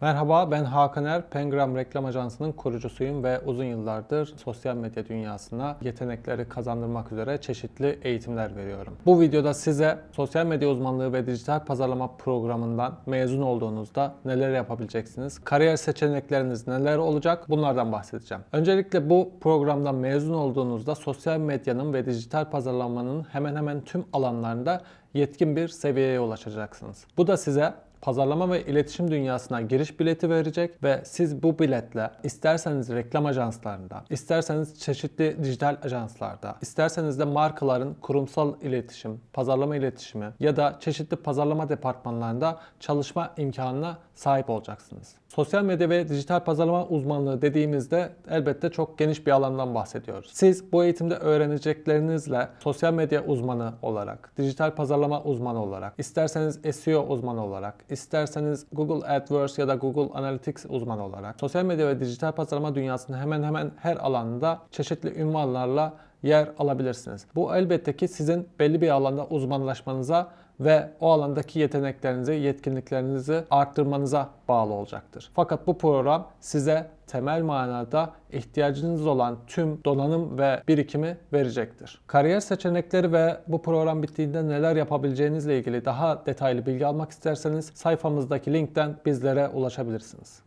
Merhaba ben Hakan Er, Pengram Reklam Ajansı'nın kurucusuyum ve uzun yıllardır sosyal medya dünyasına yetenekleri kazandırmak üzere çeşitli eğitimler veriyorum. Bu videoda size sosyal medya uzmanlığı ve dijital pazarlama programından mezun olduğunuzda neler yapabileceksiniz, kariyer seçenekleriniz neler olacak bunlardan bahsedeceğim. Öncelikle bu programdan mezun olduğunuzda sosyal medyanın ve dijital pazarlamanın hemen hemen tüm alanlarında yetkin bir seviyeye ulaşacaksınız. Bu da size pazarlama ve iletişim dünyasına giriş bileti verecek ve siz bu biletle isterseniz reklam ajanslarında, isterseniz çeşitli dijital ajanslarda, isterseniz de markaların kurumsal iletişim, pazarlama iletişimi ya da çeşitli pazarlama departmanlarında çalışma imkanına sahip olacaksınız. Sosyal medya ve dijital pazarlama uzmanlığı dediğimizde elbette çok geniş bir alandan bahsediyoruz. Siz bu eğitimde öğreneceklerinizle sosyal medya uzmanı olarak, dijital pazarlama uzmanı olarak, isterseniz SEO uzmanı olarak, isterseniz Google AdWords ya da Google Analytics uzmanı olarak, sosyal medya ve dijital pazarlama dünyasının hemen hemen her alanında çeşitli ünvanlarla yer alabilirsiniz. Bu elbette ki sizin belli bir alanda uzmanlaşmanıza ve o alandaki yeteneklerinizi, yetkinliklerinizi arttırmanıza bağlı olacaktır. Fakat bu program size temel manada ihtiyacınız olan tüm donanım ve birikimi verecektir. Kariyer seçenekleri ve bu program bittiğinde neler yapabileceğinizle ilgili daha detaylı bilgi almak isterseniz sayfamızdaki linkten bizlere ulaşabilirsiniz.